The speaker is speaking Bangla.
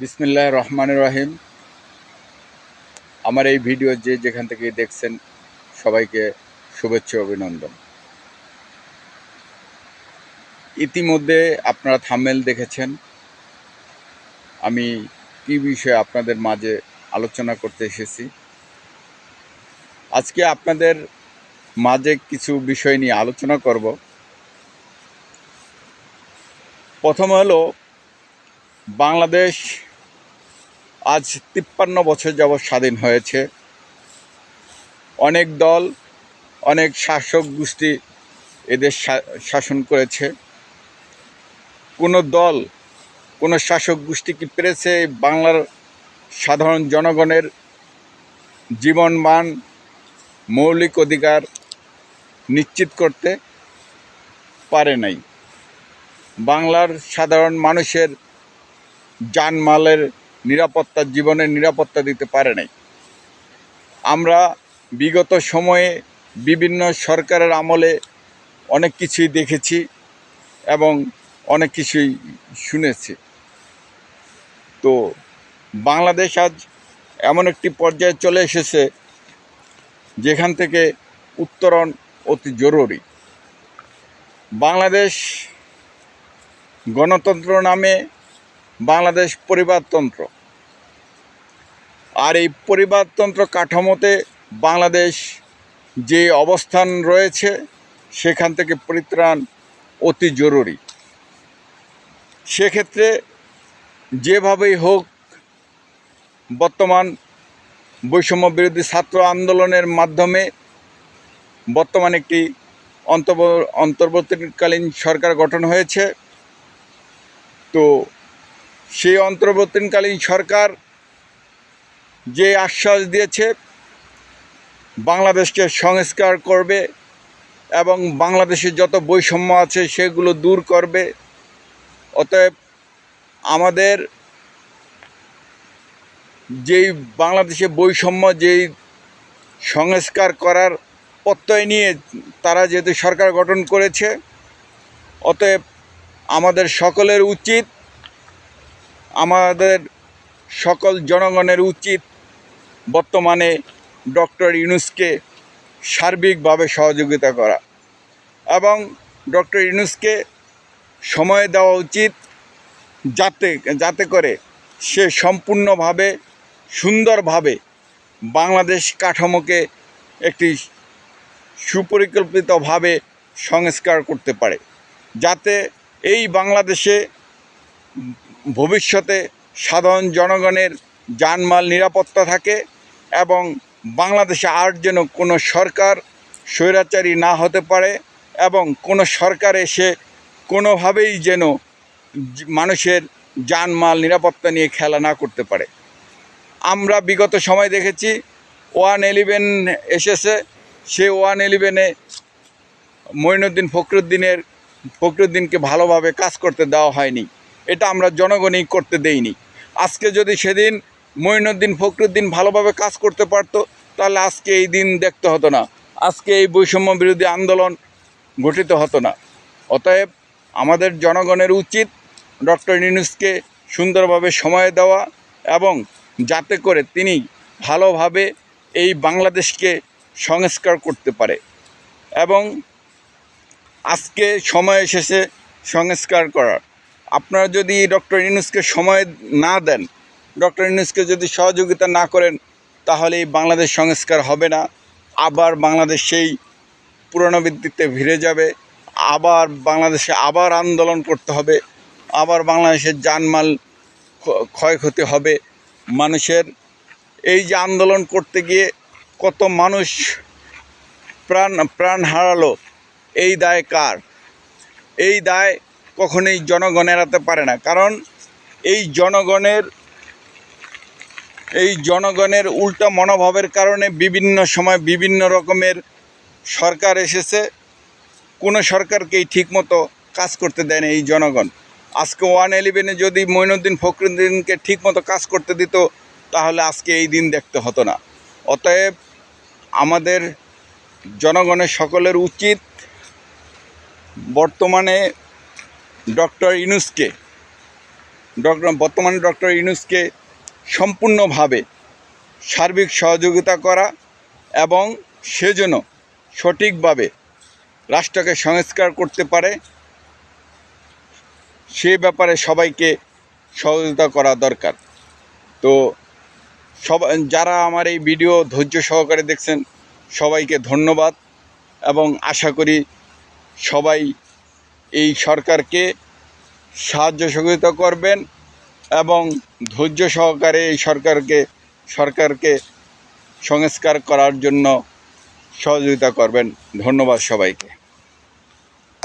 বিসমিল্লাহ রহমান রহিম। আমার এই ভিডিও যে যেখান থেকে দেখছেন, সবাইকে শুভেচ্ছা অভিনন্দন। ইতিমধ্যে আপনারা থামেল দেখেছেন। আমি কি বিষয়ে আপনাদের মাঝে আলোচনা করতে এসেছি। আজকে আপনাদের মাঝে কিছু বিষয় নিয়ে আলোচনা করব। প্রথম হলো বাংলাদেশ আজ তিপ্পান্ন বছর যাবৎ স্বাধীন হয়েছে। অনেক দল, অনেক শাসক গোষ্ঠী এদের শাসন করেছে। কোনো দল, কোনো শাসক গোষ্ঠী কি পেরেছে বাংলার সাধারণ জনগণের জীবন মান, মৌলিক অধিকার নিশ্চিত করতে পারে নাই। বাংলার সাধারণ মানুষের জানমালের নিরাপত্তা জীবনের নিরাপত্তা দিতে পারে নাই। আমরা বিগত সময়ে বিভিন্ন সরকারের আমলে অনেক কিছুই দেখেছি এবং অনেক কিছুই শুনেছি। তো বাংলাদেশ আজ এমন একটি পর্যায়ে চলে এসেছে যেখান থেকে উত্তরণ অতি জরুরি। বাংলাদেশ গণতন্ত্র নামে বাংলাদেশ পরিবারতন্ত্র। আর এই পরিবারতন্ত্র কাঠামোতে বাংলাদেশ যে অবস্থান রয়েছে, সেখান থেকে পরিত্রাণ অতি জরুরি। সেক্ষেত্রে যেভাবেই হোক, বর্তমান বৈষম্য বিরোধী ছাত্র আন্দোলনের মাধ্যমে বর্তমান একটি অন্তর্ব অন্তর্বর্তীকালীন সরকার গঠন হয়েছে, তো সেই অন্তর্বর্তীকালীন সরকার যে আশ্বাস দিয়েছে, বাংলাদেশকে সংস্কার করবে এবং বাংলাদেশের যত বৈষম্য আছে সেগুলো দূর করবে। অতএব আমাদের যেই বাংলাদেশে বৈষম্য, যেই সংস্কার করার প্রত্যয় নিয়ে তারা যেহেতু সরকার গঠন করেছে, অতএব আমাদের সকলের উচিত, আমাদের সকল জনগণের উচিত বর্তমানে ডক্টর ইউনুসকে সার্বিকভাবে সহযোগিতা করা। এবং ডক্টর ইউনুসকে সময় দেওয়া উচিত যাতে যাতে করে সে সম্পূর্ণভাবে, সুন্দরভাবে বাংলাদেশ কাঠামোকে একটি সুপরিকল্পিতভাবে সংস্কার করতে পারে। যাতে এই বাংলাদেশে ভবিষ্যতে সাধারণ জনগণের জানমাল নিরাপত্তা থাকে এবং বাংলাদেশে আর যেন কোনো সরকার স্বৈরাচারী না হতে পারে এবং কোনো সরকার এসে কোনোভাবেই যেন মানুষের জানমাল নিরাপত্তা নিয়ে খেলা না করতে পারে। আমরা বিগত সময় দেখেছি ওয়ান ইলেভেন এসেছে, সে ওয়ান ইলেভেনে মঈনুদ্দিন ফখরুদ্দিনের, ফখরুদ্দিনকে ভালোভাবে কাজ করতে দেওয়া হয়নি। এটা আমরা জনগণই করতে দেইনি। আজকে যদি সেদিন মঈনুদ্দিন ফখরুদ্দিন ভালোভাবে কাজ করতে পারতো, তাহলে আজকে এই দিন দেখতে হতো না। আজকে এই বৈষম্য বিরোধী আন্দোলন গঠিত হতো না। অতএব আমাদের জনগণের উচিত ডক্টর নিউজকে সুন্দরভাবে সময় দেওয়া এবং যাতে করে তিনি ভালোভাবে এই বাংলাদেশকে সংস্কার করতে পারে এবং আজকে সময় এসেছে সংস্কার করার। আপনারা যদি ডক্টর ইউনুসকে সময় না দেন ডক্টর ইউনুসকে যদি সহযোগিতা না করেন, তাহলে এই বাংলাদেশ সংস্কার হবে না। আবার বাংলাদেশ সেই পুরনো ভিত্তিতে ফিরে যাবে। আবার বাংলাদেশে আবার আন্দোলন করতে হবে। আবার বাংলাদেশের জানমাল ক্ষ- ক্ষয়ক্ষতি হবে। মানুষের এই যে আন্দোলন করতে গিয়ে কত মানুষ প্রাণ প্রাণ হারালো, এই দায় কার? এই দায় কখনোই জনগণ এড়াতে পারে না। কারণ এই জনগণের এই জনগণের উল্টা মনোভাবের কারণে বিভিন্ন সময় বিভিন্ন রকমের সরকার এসেছে। কোনো সরকারকেই ঠিকমতো কাজ করতে দেয় না এই জনগণ। আজকে ওয়ান ইলেভেনে যদি মঈনুদ্দিন ফখরুদ্দিনকে ঠিকমতো কাজ করতে দিত, তাহলে আজকে এই দিন দেখতে হতো না। অতএব আমাদের জনগণের সকলের উচিত বর্তমানে ডক্টর ইনুসকে ডক্টর, বর্তমানে ডক্টর ইউনুসকে সম্পূর্ণভাবে সার্বিক সহযোগিতা করা এবং সেজন্য সঠিকভাবে রাষ্ট্রকে সংস্কার করতে পারে, সে ব্যাপারে সবাইকে সহযোগিতা করা দরকার। তো সব, যারা আমার এই ভিডিও ধৈর্য সহকারে দেখছেন, সবাইকে ধন্যবাদ এবং আশা করি সবাই এই সরকারকে সাহায্য সহযোগিতা করবেন। এবং ধৈর্য সহকারে এই সরকারকে সরকারকে সংস্কার করার জন্য সহযোগিতা করবেন। ধন্যবাদ সবাইকে।